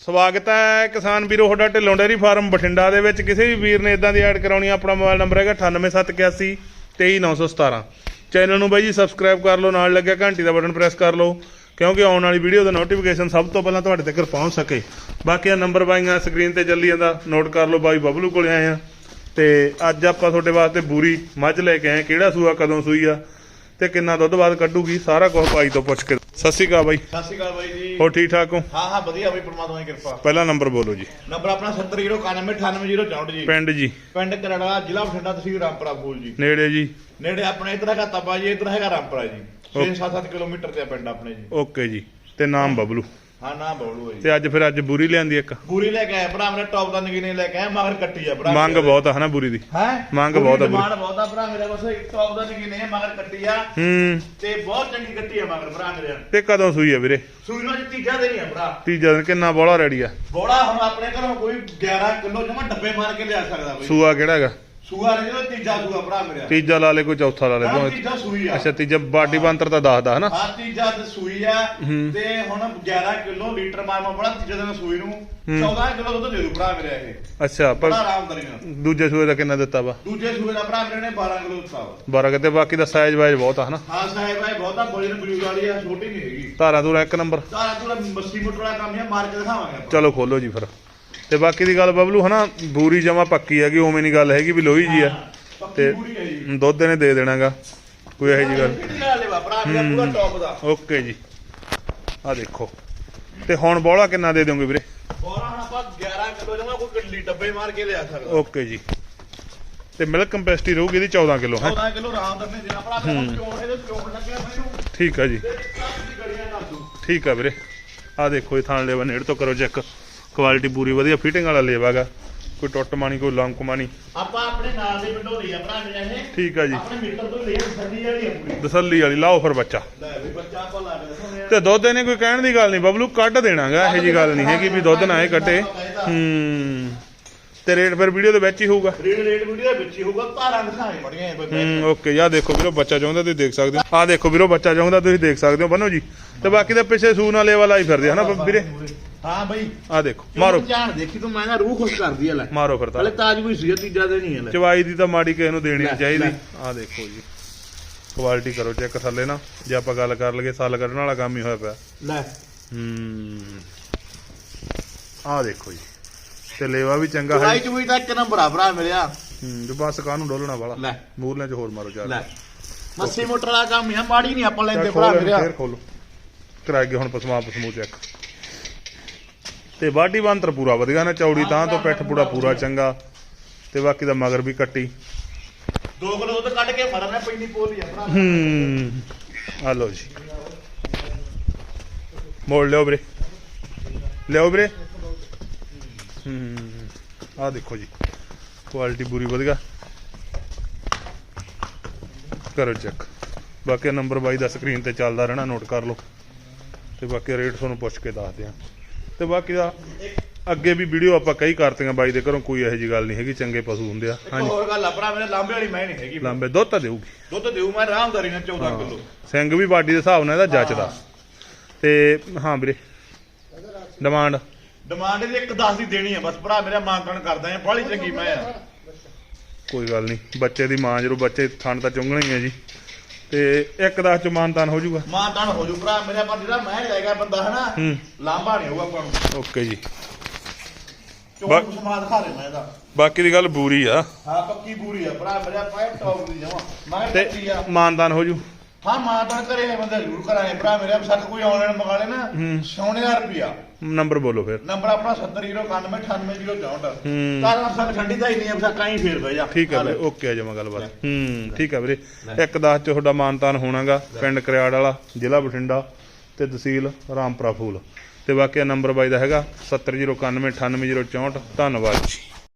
ਸਵਾਗਤ ਹੈ ਕਿਸਾਨ ਵੀਰੋ ਤੁਹਾਡਾ ਢਿੱਲੋਂ ਡੇਅਰੀ ਫਾਰਮ ਬਠਿੰਡਾ ਦੇ ਵਿੱਚ। ਕਿਸੇ ਵੀ ਵੀਰ ਨੇ ਇਦਾਂ ਦੀ ਐਡ ਕਰਾਉਣੀ ਆ, ਆਪਣਾ ਮੋਬਾਈਲ ਨੰਬਰ ਹੈਗਾ 98781 23917 ਚੈਨਲ ਨੂੰ ਬਾਈ ਜੀ ਸਬਸਕ੍ਰਾਈਬ ਕਰ ਲਓ ਨਾਲ ਲੱਗਿਆ ਘੰਟੀ ਦਾ ਬਟਨ ਪ੍ਰੈਸ ਕਰ ਲਓ ਕਿਉਂਕਿ ਆਉਣ ਵਾਲੀ ਵੀਡੀਓ ਦਾ ਨੋਟੀਫਿਕੇਸ਼ਨ ਸਭ ਤੋਂ ਪਹਿਲਾਂ ਤੁਹਾਡੇ ਤੱਕ ਪਹੁੰਚ ਸਕੇ। ਬਾਕੀ ਆ ਨੰਬਰ ਬਾਈਆਂ ਸਕਰੀਨ ਤੇ ਚੱਲੀ ਜਾਂਦਾ ਨੋਟ ਕਰ ਲਓ ਬਾਈ ਬਬਲੂ ਕੋਲੇ ਆਏ ਆ। ਤੇ ਅੱਜ ਆਪਾਂ ਤੁਹਾਡੇ ਵਾਸਤੇ ਬੂਰੀ ਮੱਝ ਲੈ ਕੇ ਆਏ ਕਿਹੜਾ ਸੂਆ ਕਦੋਂ ਸੂਈ ਆ ਤੇ ਕਿੰਨਾ ਦੁੱਧ ਬਾਅਦ ਕੱਢੂਗੀ ਸਾਰਾ ਕੁਝ ਭਾਈ ਤੋਂ ਪੁੱਛ ਕੇ ਸਤਿ ਸ਼੍ਰੀ ਅਕਾਲ ਬਾਈ। ਸਤਿ ਸ਼੍ਰੀ ਅਕਾਲ ਬਾਈ ਜੀ। ਹੋਰ ਠੀਕ ਠਾਕ ਹੋ? ਹਾਂ ਹਾਂ ਵਧੀਆ ਬਈ ਪ੍ਰਮਾਤਮਾ ਦੀ ਕਿਰਪਾ। ਪਹਿਲਾ ਨੰਬਰ ਬੋਲੋ ਜੀ। ਨੰਬਰ ਆਪਣਾ 7091988064 ਜੀ। ਪਿੰਡ ਜੀ। ਪਿੰਡ ਕਰੜਾ ਜ਼ਿਲ੍ਹਾ ਬਠਿੰਡਾ ਤਹਿਸੀਲ ਰਾਮਪੁਰਾ ਫੂਲ ਜੀ। ਨੇੜੇ ਜੀ। ਨੇੜੇ ਆਪਣੇ ਇਧਰ ਹੈਗਾ ਤਪਾ ਜੀ ਇਧਰ ਹੈਗਾ ਰਾਮਪੁਰਾ ਜੀ। 6-7 ਕਿਲੋਮੀਟਰ ਤੇ ਪਿੰਡ ਆਪਣੇ ਜੀ। ਓਕੇ ਜੀ। ਤੇ ਨਾਮ ਬਬਲੂ। ਹਾਂ ਨਾ ਬੋਲੂ ਹੈ ਜੀ ਤੇ ਅੱਜ ਫਿਰ ਅੱਜ ਬੂਰੀ ਲਿਆਂਦੀ ਇੱਕ। ਪੂਰੀ ਲੈ ਕੇ ਆਏ ਭਰਾ ਮੇਰੇ ਟੌਪ ਦਾ ਨਗੀਨੇ ਲੈ ਕੇ ਆਏ ਮਗਰ ਕੱਟੀ ਆ ਭਰਾ। ਮੰਗ ਬਹੁਤ ਆ ਹਨਾ ਬੂਰੀ ਦੀ। ਹੈ? ਮੰਗ ਬਹੁਤ ਆ ਬੁਰੀ। ਡਿਮਾਂਡ ਬਹੁਤ ਆ ਭਰਾ ਮੇਰੇ ਬਸ ਟੌਪ ਦਾ ਨਗੀਨੇ ਮਗਰ ਕੱਟੀ ਆ। ਹੂੰ। ਤੇ ਬਹੁਤ ਚੰਗੀ ਕੱਟੀ ਆ ਮਗਰ ਭਰਾ ਮੇਰੇ ਤੇ ਕਦੋਂ ਸੂਈ ਆ ਵੀਰੇ? ਸੂਈ ਨੂੰ ਤੀਜਾ ਦਿਨ ਹੀ ਆ ਭਰਾ। ਤੀਜਾ ਦਿਨ ਕਿੰਨਾ ਬੋਲਾ ਰੈਡੀ ਆ। ਬੋੜਾ ਹੁਣ ਆਪਣੇ ਘਰੋਂ ਕੋਈ 11 ਕਿਲੋ ਜਮਾ ਡੱਬੇ ਮਾਰ ਕੇ ਲਿਆ ਸਕਦਾ ਬਈ। ਸੂਆ ਕਿਹੜਾ ਹੈਗਾ? ਸੂਆ ਨੇ ਜਿਹੜਾ ਤੀਜਾ ਸੂਆ ਭਰਾ ਮੇਰਾ। ਤੀਜਾ ਲਾ ਲੈ ਕੋਈ ਚੌਥਾ ਲਾ ਲੈ ਹਾਂ ਦੋਵੇਂ ਤੀਜਾ ਸੂਈ ਆ। ਅੱਛਾ ਤੀਜਾ ਬਾਡੀ ਬੰਤਰ ਤਾਂ ਦੱਸਦਾ ਹਨਾ? ਹਾਂ ਤੀਜਾ ਤੇ ਸੂਈ ਆ। ਹੂੰ। ਤੇ ਹੁਣ 11 ਕਿਲੋ ਲੀਟਰ ਮਾਰਮਾ ਬੜਾ ਤੀਜੇ ਦਿਨ ਸੂਈ ਨੂੰ। 14 ਕਿਲੋ ਦੁੱਧ ਦੇ ਦੂ ਭਰਾ ਮੇਰਾ ਇਹ। ਅੱਛਾ ਪਰ ਬੜਾ ਆਰਾਮ ਕਰੀਗਾ ਦੂਜੇ ਸੂਏ ਦਾ ਕਿੰਨਾ ਦਿੱਤਾ ਵਾ? ਦੂਜੇ ਸੂਏ ਦਾ ਭਰਾ ਮੇਰੇ ਨੇ 12 ਕਿਲੋ ਦਿੱਤਾ ਵਾ। 12 ਕਿਤੇ ਬਾਕੀ ਦਾ ਸਾਈਜ਼ ਵਾਈਜ਼ ਬਹੁਤ ਆ ਹਨਾ? ਹਾਂ ਸਾਹਿਬ ਭਾਈ ਬਹੁਤਾ ਬਜਨ ਬਲੂਰ ਵਾਲੀ ਆ ਛੋਟੀ ਨਹੀਂ ਹੈਗੀ। ਧਾਰਾਂ ਦੂਰਾ ਇੱਕ ਨੰਬਰ। ਸਾਰਾ ਪੂਰਾ ਮੱਸੀ ਮੁੱਟ ਵਾਲਾ ਕੰਮ ਹੈ ਮਾਰ ਕੇ ਦਿਖਾਵਾਂਗੇ ਆਪਾਂ। ਚਲੋ ਖੋਲੋ ਜੀ ਫਿਰ। ਤੇ ਬਾਕੀ ਦੀ ਗੱਲ ਬਬਲੂ ਹਨਾ ਬੂਰੀ ਜਮਾ ਪੱਕੀ ਹੈਗੀ ਉਵੇਂ ਨਹੀਂ ਗੱਲ ਹੈਗੀ ਵੀ ਲੋਹੀ ਜੀ ਆ। ਤੇ ਦੁੱਧ ਇਹਨੇ ਦੇ ਦੇਣਾਗਾ ਕੋਈ ਇਹੋ ਜੀ ਗੱਲ। ਓਕੇ ਜੀ। ਆ ਦੇਖੋ। ਤੇ ਹੁਣ ਬੋਲਾ ਕਿੰਨਾ ਦੇ ਦੋਗੇ ਵੀਰੇ? ਬੋਰਾ ਹੁਣ ਆਪਾਂ 11 ਕਿਲੋ ਜਮਾ ਕੋਈ ਗੱਡੀ ਡੱਬੇ ਮਾਰ ਕੇ ਲਿਆ ਸਕਦਾ। ਓਕੇ ਜੀ। ਤੇ ਮਿਲਕ ਕੰਪੈਸਿਟੀ ਰਹੂਗੀ ਇਹਦੀ 14 ਕਿਲੋ ਹੈ? 14 ਕਿਲੋ ਆਰਾਮ ਨਾਲ। ਨੇ ਦੇਣਾ ਭਰਾ ਚੋਣ ਇਹਦੇ ਚੋਣ ਲੱਗਿਆ ਮੈਨੂੰ ਠੀਕ ਆ ਜੀ। ਠੀਕ ਆ ਵੀਰੇ। ਆ ਦੇਖੋ ਇਹ ਥਾਣ ਲੇਵਾ ਨੇੜ ਤੋਂ ਕਰੋ ਚੈੱਕ। ਕੁਆਲਿਟੀ ਪੂਰੀ ਵਧੀਆ ਫਿਟਿੰਗ ਵਾਲਾ ਲੇਵਾਗਾ ਕੋਈ ਟੁੱਟ ਮਾਣੀ ਕੋਈ ਲੰਕ ਮਾਣੀ ਆਪਾਂ ਆਪਣੇ ਨਾਲ ਦੇ ਪਿੰਡੋਂ ਲਈ ਆ ਭਰਾ ਮੇਰਾ ਇਹ ਠੀਕ ਆ ਜੀ। ਆਪਣੇ ਮਿੱਤਰ ਤੋਂ ਲਈ ਸਰਦੀ ਵਾਲੀ ਆ ਪੂਰੀ। ਤਸੱਲੀ ਵਾਲੀ ਲਾਓ ਫਿਰ ਬੱਚਾ। ਲੈ ਵੀ ਬੱਚਾ ਆਪਾਂ ਲਾ ਕੇ ਦੱਸੋਨੇ ਤੇ ਦੁੱਧ ਇਹਨੇ ਕੋਈ ਕਹਿਣ ਦੀ ਗੱਲ ਨਹੀਂ ਬਬਲੂ ਕੱਢ ਦੇਣਾਗਾ ਇਹੋ ਜੀ ਗੱਲ ਨਹੀਂ ਹੈਗੀ ਵੀ ਦੁੱਧ ਨਾ ਇਹ ਕੱਢੇ ਹੂੰ। ਤੇ ਰੇਟ ਫਿਰ ਵੀਡੀਓ ਦੇ ਵਿੱਚ ਹੀ ਹੋਊਗਾ। ਰੇਡ ਰੇਡ ਵੀਡੀਓ ਦੇ ਵਿੱਚ ਹੀ ਹੋਊਗਾ ਧਾਰਾਂ ਦਿਖਾਏ ਬੜੀਆਂ ਹੂੰ ਓਕੇ ਯਾ ਦੇਖੋ ਵੀਰੋ ਬੱਚਾ ਚਾਹੁੰਦਾ ਤੁਸੀਂ ਦੇਖ ਸਕਦੇ ਹੋ। ਆ ਦੇਖੋ ਵੀਰੋ ਬੱਚਾ ਚਾਹੁੰਦਾ ਤੁਸੀਂ ਦੇਖ ਸਕਦੇ ਹੋ। ਬੰਨੋ ਜੀ। ਤੇ ਬਾਕੀ ਦੇ ਪਿੱਛੇ ਸੂਨ ਵਾਲੇ ਵਾਲਾ ਹੀ ਫਿਰਦੇ ਹਨਾ ਵੀਰੇ? ਹਾਂ ਬਈ। ਆ ਦੇਖੋ ਮਾਰੋ। ਜਾਣ ਦੇਖੀ ਤੂੰ ਮੈਂ ਨਾ ਰੂਹ ਖੁਸ਼ ਕਰਦੀ ਆ ਲੈ। ਮਾਰੋ ਫਿਰ ਤਾਂ। ਹਲੇ ਤਾਜ ਵੀ ਸੀ ਤੀਜਾ ਦਿਨ ਹੀ ਆ ਲੈ। ਚਵਾਈ ਦੀ ਤਾਂ ਮਾੜੀ ਕਿਸੇ ਨੂੰ ਦੇਣੀ ਨਹੀਂ ਚਾਹੀਦੀ। ਆ ਦੇਖੋ ਜੀ। ਕੁਆਲਿਟੀ ਕਰੋ ਚੈੱਕ ਥੱਲੇ ਨਾ। ਜੇ ਆਪਾਂ ਗੱਲ ਕਰ ਲਈਏ ਸਾਲ ਕੱਢਣ ਵਾਲਾ ਕੰਮ ਹੀ ਹੋਇਆ ਪਿਆ। ਲੈ। ਹੂੰ। ਆ ਦੇਖੋ ਜੀ। ਤੇ ਲੇਵਾ ਵੀ ਚੰਗਾ ਹੈ। ਚੁਰਾਈ ਚੁਈ ਤਾਂ ਇੱਕ ਨੰਬਰ ਆ ਭਰਾ ਮਿਲਿਆ ਹੂੰ ਤੇ ਬਸ ਕਾਹਨੂੰ ਡੋਲਣਾ ਵਾਲਾ? ਲੈ। ਮੂਰਲੇ ਚ ਹੋਰ ਮਾਰੋ ਚਾਰ। ਲੈ। ਮੱਸੀ ਮੋਟਰ ਵਾਲਾ ਕੰਮ ਹੀ ਆ ਮਾੜੀ ਨਹੀਂ ਆਪਾਂ ਲੈਂਦੇ ਭਰਾ ਮੇਰਿਆ। ਫੇਰ ਖੋਲੋ ਕਰਾ ਕੇ ਹੁਣ ਪਸਮਾ ਪਸਮੂ ਚੈੱਕ ਤੇ ਬਾਡੀ ਬੰਤਰ ਪੂਰਾ ਵਧੀਆ ਨਾ ਚੌੜੀ ਤਾਂ ਤੋਂ ਪਿੱਠ ਪੂੜਾ ਪੂਰਾ ਚੰਗਾ। ਤੇ ਬਾਕੀ ਦਾ ਮਗਰ ਵੀ ਕੱਟੀ। ਦੋ ਕਿਲੋ ਦੁੱਧ ਕੱਢ ਕੇ ਮਰਨਾ ਪੈਂਦੀ ਪੋਲੀ ਆ ਭਰਾ। ਹੂੰ ਆ ਲਓ ਜੀ। ਮੋੜ ਲਿਓ ਵੀਰੇ। ਲਿਓ ਵੀਰੇ। ਹੂੰ ਆ ਦੇਖੋ ਜੀ। ਕੁਆਲਿਟੀ ਪੂਰੀ ਵਧੀਆ। ਕਰੋ ਚੈੱਕ। ਬਾਕੀ ਨੰਬਰ ਬਾਈ ਦਾ ਸਕਰੀਨ ਤੇ ਚੱਲਦਾ ਰਹਿਣਾ ਨੋਟ ਕਰ ਲਓ। ਤੇ ਬਾਕੀ ਰੇਟ ਤੁਹਾਨੂੰ ਪੁੱਛ ਕੇ ਦੱਸਦੇ ਆ। ਤੇ ਬਾਕੀ ਦਾ ਅੱਗੇ ਵੀ ਵੀਡੀਓ ਆਪਾਂ ਕਈ ਕਰਤੀਆਂ ਬਾਈ ਦੇ ਘਰੋਂ ਕੋਈ ਇਹੋ ਜੀ ਗੱਲ ਨਹੀਂ ਹੈਗੀ ਚੰਗੇ ਪਸ਼ੂ ਹੁੰਦੇ ਆ। ਹਾਂਜੀ ਹੋਰ ਗੱਲ ਆ ਭਰਾ ਮੇਰੇ ਲਾਂਬੇ ਵਾਲੀ ਮੈਂ ਨਹੀਂ ਹੈਗੀ। ਲੰਬੇ ਦੁੱਧ ਤਾਂ ਦੇਊਗੀ। ਦੁੱਧ ਦੇਊ ਮੈਂ ਆਰਾਮਦਾਰੀ ਨਾਲ 14 ਕਿਲੋ। ਸਿੰਘ ਵੀ ਬਾਡੀ ਦੇ ਹਿਸਾਬ ਨਾਲ ਇਹਦਾ ਜੱਚਦਾ ਤੇ ਹਾਂ ਵੀਰੇ। ਡਿਮਾਂਡ? ਡਿਮਾਂਡ ਇਹਦੀ ਇੱਕ 10 ਦੀ ਦੇਣੀ ਆ ਬਸ ਭਰਾ ਮੇਰਾ ਮਾਂਗਣ ਕਰਦਾ ਆ ਬਾਹਲੀ ਚੰਗੀ ਮੈਂ ਆ। ਕੋਈ ਗੱਲ ਨਹੀਂ ਬੱਚੇ ਦੀ ਮਾਂ ਜਦੋਂ ਬੱਚੇ ਥਣ ਤਾਂ ਚੁੰਗਣਾ ਹੀ ਹੈ ਜੀ। ਤੇ ਇੱਕ ਦਸ ਚ ਮਾਨਤਾਨ ਹੋ ਜਾਊਗਾ। ਮਾਂ ਤਾਂ ਹੋ ਜੂ ਭਰਾ ਮੇਰੇ ਪਰ ਜਿਹੜਾ ਮੈਂ ਲੈ ਗਿਆ ਬੰਦਾ ਹਨਾ? ਹੂੰ। ਲਾਂਬਾ ਨਹੀਂ ਹੋਊਗਾ ਆਪਾਂ ਨੂੰ। ਓਕੇ ਜੀ। ਚੋਣ ਸਮਾਦ ਖਾ ਲੈ ਮੈਂ ਇਹਦਾ। ਬਾਕੀ ਦੀ ਗੱਲ ਬੂਰੀ ਆ। ਹਾਂ ਪੱਕੀ ਪੂਰੀ ਆ। ਭਰਾ ਮੇਰਾ ਪਾਇ ਟੌਪ ਦੀ ਜਮਾ। ਮੈਂ ਤੇ ਆ। ਮਾਨਤਾਨ ਹੋ ਜੂ ਹਾਂ ਮਾਂ ਤਾਂ ਕਰੇ ਬੰਦਾ ਜ਼ਰੂਰ ਕਰਾਂਗੇ ਭਰਾ ਮੇਰੇ ਸਾਡੇ ਕੋਈ ਆਨਲਾਈਨ ਮੰਗਾ ਲੈ ਨਾ। ਸੋਨੇ ਰੁਪਿਆ ਨੰਬਰ ਬੋਲੋ ਫਿਰ। ਨੰਬਰ ਆਪਣਾ 7091988064 ਹੂੰ। ਤਾਂ ਅਸਾਂ ਠੰਡੀ ਤਾਂ ਹੀ ਨਹੀਂ ਅਸਾਂ ਕਾਈ ਫੇਰ ਬਹਿ ਜਾ। ਠੀਕ ਹੈ ਵੀਰੇ ਓਕੇ ਆ ਜਮਾ ਗੱਲਬਾਤ ਹੂੰ ਠੀਕ ਹੈ ਵੀਰੇ। ਇੱਕ ਦਸ ਚ ਤੁਹਾਡਾ ਮਾਨਤਾਨ ਹੋਣਾਗਾ ਪਿੰਡ ਕਰਿਆੜ ਵਾਲਾ ਜ਼ਿਲ੍ਹਾ ਬਠਿੰਡਾ ਤੇ ਤਹਿਸੀਲ ਰਾਮਪੁਰਾ ਫੂਲ। ਤੇ ਬਾਕੀ ਨੰਬਰ ਬਾਈ ਦਾ ਹੈਗਾ 7091988064 ਧੰਨਵਾਦ ਜੀ।